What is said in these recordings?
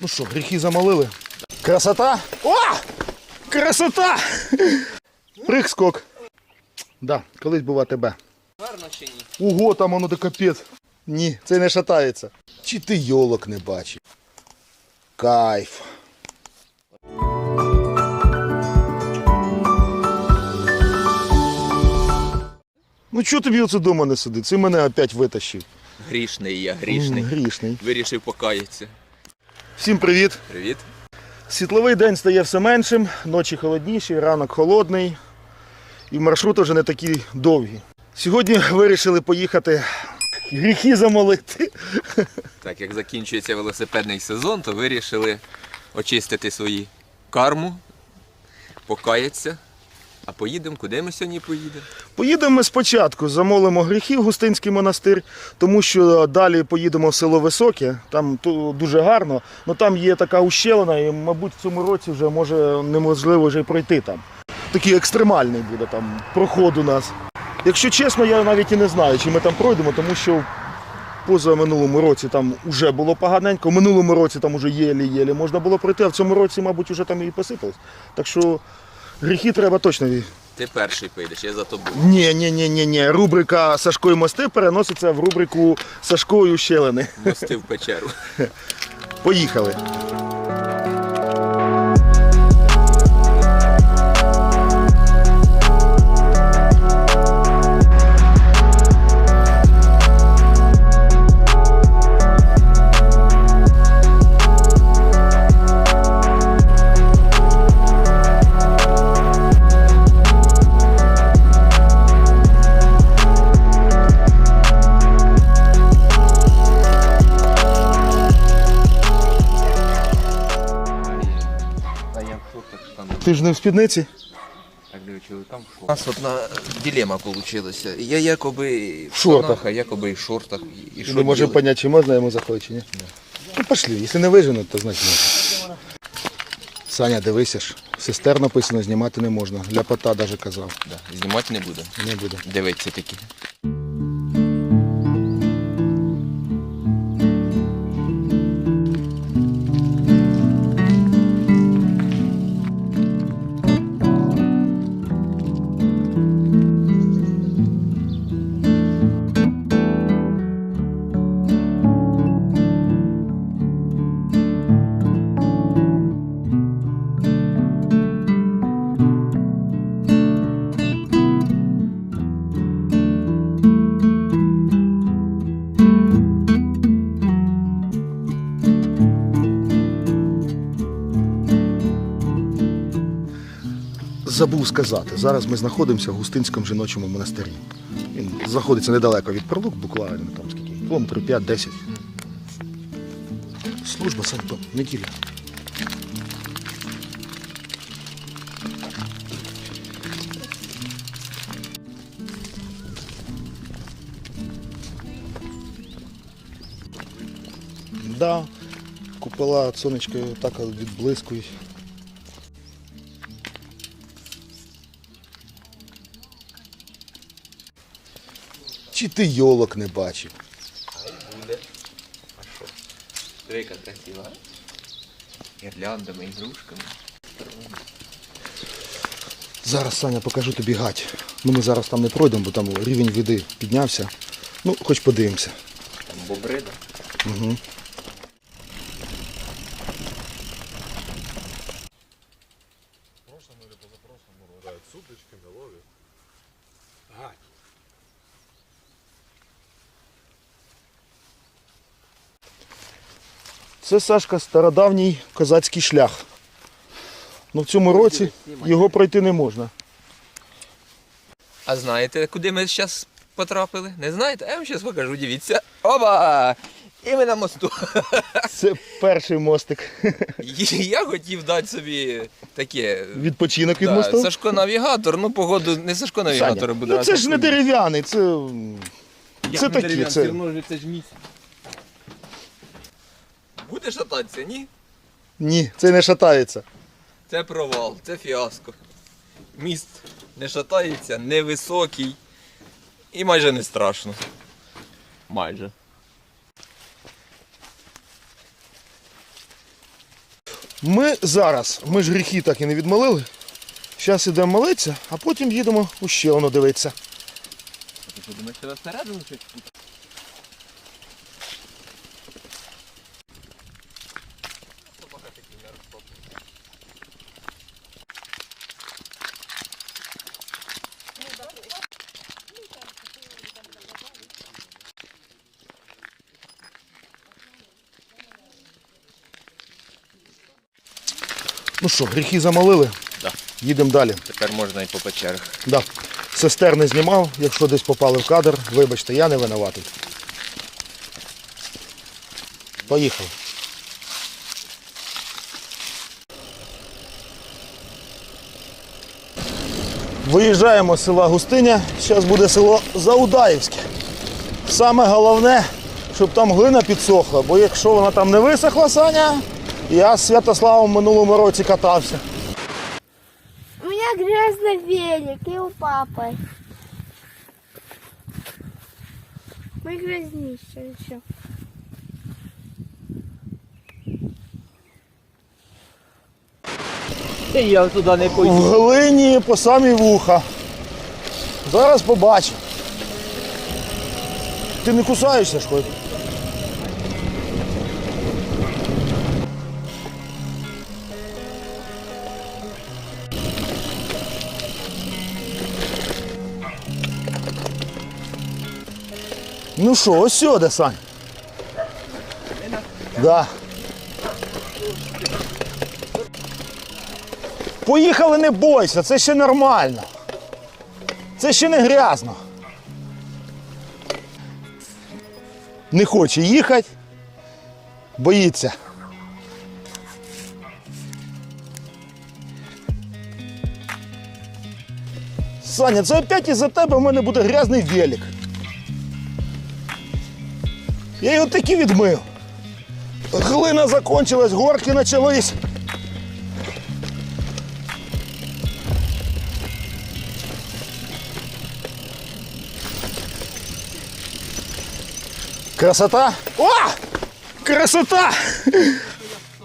Ну що, гріхи замолили? Красота! О! Красота! Прыг-скок. Да, колись був АТБ. Гарно чи ні? Ого, там воно де капець. Ні, це не шатається. Чи ти йолок не бачив? Кайф. Ну чого тобі оце дома не сидить? Це мене опять витащив. Грішний я, грішний. Грішний. Вирішив покаятися. Всім привіт. Привіт. Світловий день стає все меншим, ночі холодніші, ранок холодний. І маршрути вже не такі довгі. Сьогодні вирішили поїхати гріхи замолити. Так як закінчується велосипедний сезон, то вирішили очистити свої карму, покаятися. А поїдемо, куди ми сьогодні поїдемо? Поїдемо ми спочатку, замолимо гріхи в Густинський монастир, тому що далі поїдемо в село Високе, там дуже гарно, але там є така ущелина, і, мабуть, в цьому році вже може неможливо вже пройти там. Такий екстремальний буде там проход у нас. Якщо чесно, я навіть і не знаю, чи ми там пройдемо, тому що поза минулому році там вже було поганенько, в минулому році там уже єлі-єлі можна було пройти, а в цьому році, мабуть, вже там і посипалось. Так що гріхи треба точно Ти перший поїдеш, я за тобою. ні, ні, ні, ні, ні. Рубрика Сашко і мости переноситься в рубрику Сашко і ущелини. Мости в печеру. Поїхали. Ти ж не в спідниці? У нас одна дилема вийшла. Я якоби в шортах. штанах, а якоби і в шортах. І що не можемо ділати? чи можна йому заходити, чи ні. Ну пошли, якщо не виженуть, то значить можна. Саня, дивися ж. Сестер написано, знімати не можна. Ляпота навіть казав. Да, Знімати не буду. Не буде. Дивиться такі. Забув сказати, зараз ми знаходимося в Густинському жіночому монастирі. Він знаходиться недалеко від Прилук, буквально там скільки, кілометрів 5-10. Служба, Санько, неділя. Да, купола сонечко так відблискують. Чи ти йолок не бачив? Буде. А що? Двійка красива. Гірляндами, ігрушками. Зараз, Саня, покажу тобі гать. Ну ми зараз там не пройдемо, бо там рівень води піднявся. Ну, хоч подивимося. Там бобрида. Угу. Це Сашка стародавній козацький шлях. Ну в цьому році його пройти не можна. А знаєте, куди ми зараз потрапили? Не знаєте? А я вам зараз покажу, дивіться. Оба! І ми на мосту. Це перший мостик. Я хотів дати собі таке. Відпочинок від да, мосту. Сашко навігатор, ну погоду не Сашко навігатор буде. ну а це ж не дерев'яний, це. Як Це не такі, це- ж це ж міць. Буде шататися, ні? Ні, це не шатається. Це провал, це фіаско. Міст не шатається, невисокий і майже не страшно. Майже. Ми зараз, ми ж гріхи так і не відмолили. Зараз йдемо молитися, а потім їдемо у ще воно дивитися. Ти що думаєш, що всередину щось? Ну що, гріхи замолили? Да. Їдемо далі. Тепер можна і по печерах. Да. Сестер не знімав, якщо десь попали в кадр, вибачте, я не винуватий. Поїхали. Виїжджаємо з села Густиня, зараз буде село Заудаївське. Саме головне, щоб там глина підсохла, бо якщо вона там не висохла, Саня, я з Святославом в минулому році катався. У меня грязный велик и у папы. Мы грязнище еще. Я туди не В глині по самі вуха. Зараз побачимо. Ти не кусаєшся ж Ну що, ось сюди, Сань. Да. Поїхали, не бойся, це ще нормально. Це ще не грязно. Не хоче їхати, боїться. Саня, це опять із-за тебе в мене буде грязний велик. Я його таки відмив. Глина закончилась, горки почались. Красота? О! Красота!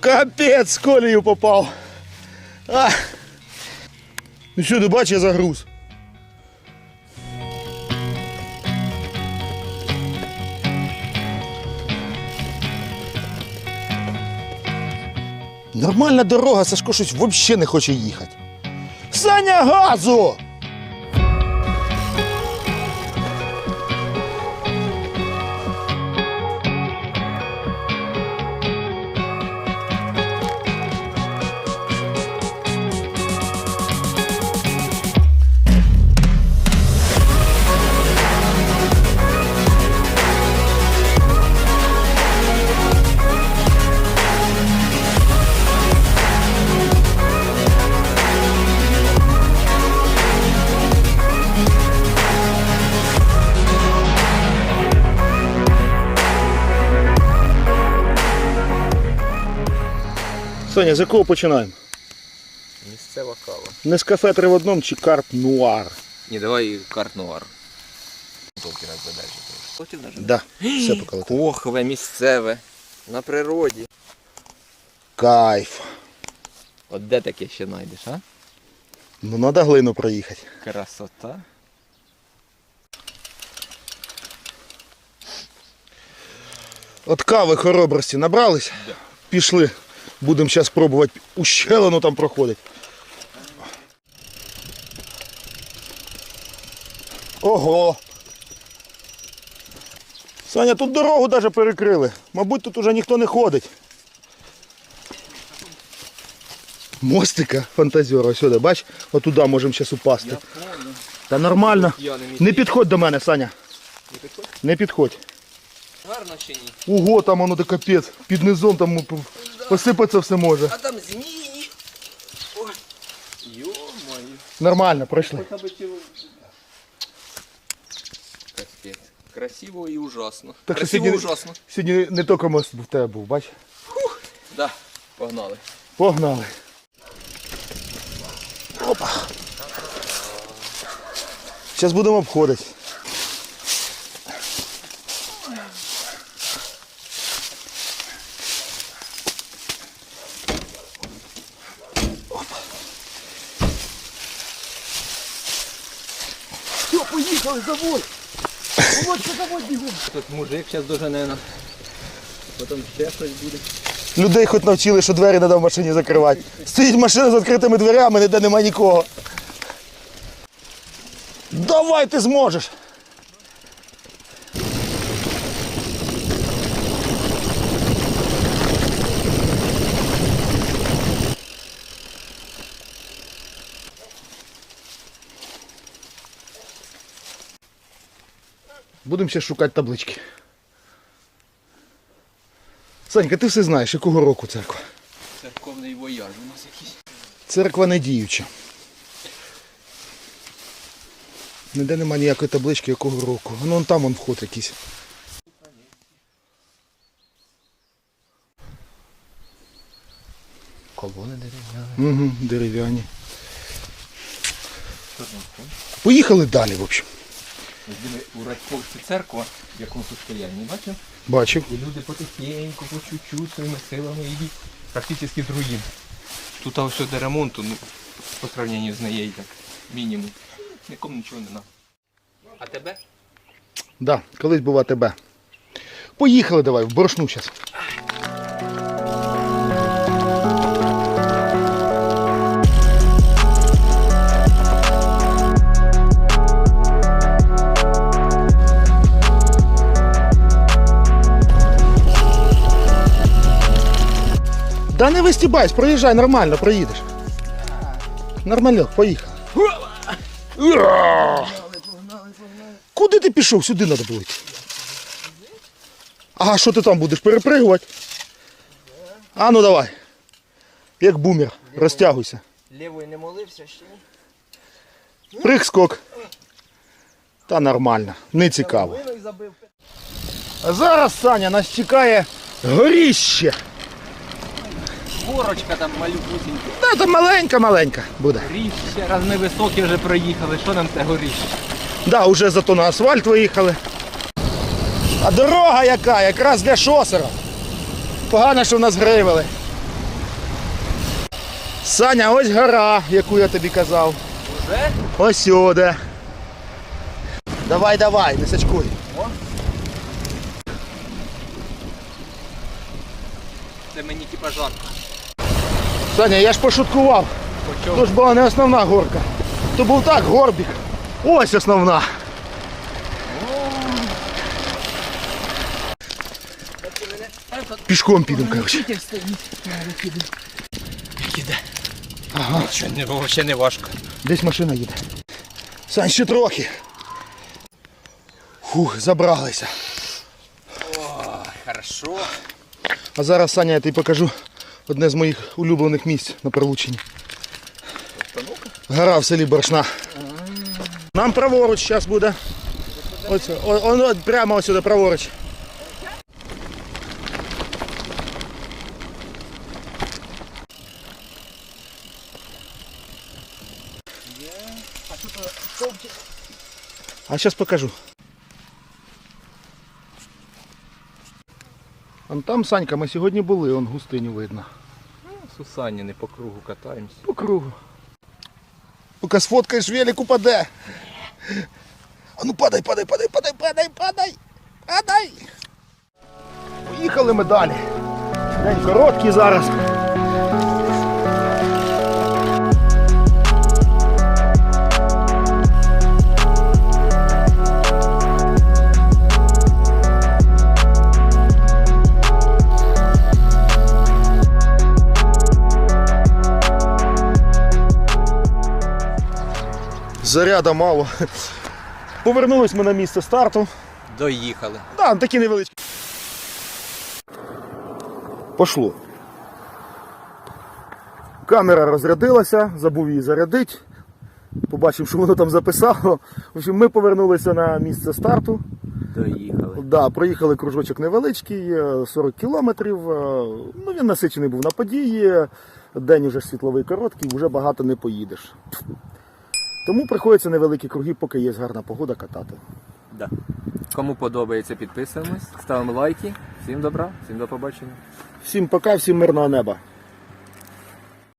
Капець, з колею попав. А! Ну що, ти бачиш, я загруз. Нормальна дорога, Сашко щось взагалі не хоче їхати. Саня газу! Соня, з якого починаємо? Місцева кава. Не з кафе три в одному чи карп нуар? Ні, давай карт-нуар. Толки нас задачі. Хотів даже? Да, все. Кохове, місцеве. На природі. Кайф. От де таке ще знайдеш, а? Ну, треба глину проїхати. Красота. От кави хоробрості набрались. Пішли. Будемо зараз пробувати ущелину там проходить. Ого. Саня, тут дорогу навіть перекрили. Мабуть, тут уже ніхто не ходить. Мостика фантазера, сюди, бач, отуда можемо зараз упасти. Та нормально. Не Не підходь до мене, Саня. Не підходь? Не підходь. Гарно чи ні? Ого, там воно де капець. Під низом там посипатися все може. А там змії. Ой. Йо-моє. Нормально, пройшли. Капець. Красиво і ужасно. Так що Красиво і сьогодні, ужасно. сьогодні не тільки мост в тебе був, бач? Да. Погнали. Погнали. Опа. Зараз будемо обходити. Поїхали, заводь! Володька, заводь бігом! Тут мужик зараз дуже не Потім ще щось буде. Людей хоч навчили, що двері треба в машині закривати. Стоїть машина з відкритими дверями, ніде немає нікого. Давай ти зможеш! Будемо ще шукати таблички. Санька, ти все знаєш, якого року церква? Церковний вояж у нас якийсь. Церква не діюча. Ніде нема ніякої таблички, якого року. Ну вон там он вход якийсь. Колони дерев'яні. Угу, дерев'яні. Поїхали далі, в общем. У Радьковці церква, в якому состоянні, бачив? Бачив. І люди потихеньку, по чуть-чуть своїми силами йдуть практично з руїн. Тут ось до ремонту, ну, по сравненню з нею, як мінімум. Нікому нічого не треба. А тебе? Да, колись був АТБ. Поїхали давай, в борошну зараз. Да не вистібайся, проїжджай, нормально, проїдеш. Нормально, поїхали. Ура! Куди ти пішов? Сюди треба було йти. А що ти там будеш перепригувати? А ну давай. Як бумер, розтягуйся. Лівою не молився ще? Прыг скок. Та нормально, не цікаво. А зараз Саня нас чекає горіще. Горочка там малюпусінька. Та там маленька-маленька буде. Горіще, раз ми високі вже проїхали, що нам це горіще? Да, вже зато на асфальт виїхали. А дорога яка, якраз для шосера. Погано, що в нас гривели. Саня, ось гора, яку я тобі казав. Уже? Ось сюди. Давай, давай, не сачкуй. Це мені типа жарко. Саня, я ж пошуткував. То ж була не основна горка. То був так горбік. Ось основна. Пішком підемо, коротше. Ага. Що не, вообще не важко. Десь машина їде. Сань, ще трохи. Фух, забралися. Хорошо. А зараз, Саня, я тобі покажу одне з моїх улюблених місць на Прилучині. Гора в селі Боршна. Нам праворуч зараз буде. Ось, о, о, о, прямо ось сюди, праворуч. А зараз покажу. Вон там, Санька, ми сьогодні були, он густиню видно. Сусані не по кругу катаємося. По кругу. Поки сфоткаєш велик упаде. А ну падай, падай, падай, падай, падай, падай, падай. Поїхали ми далі. День короткий зараз. Заряда мало. Повернулись ми на місце старту. Доїхали. Да, такі невеличкі. Пошло. Камера розрядилася, забув її зарядити. Побачив, що воно там записало. В общем, ми повернулися на місце старту. Доїхали. Да, проїхали кружочок невеличкий, е, 40 кілометрів. е, Ну, він насичений був на події. День уже світловий короткий, вже багато не поїдеш. Тому приходиться невеликі круги, поки є гарна погода катати. Да. Кому подобається, підписуємось, ставимо лайки. Всім добра, всім до побачення. Всім пока, всім мирного неба.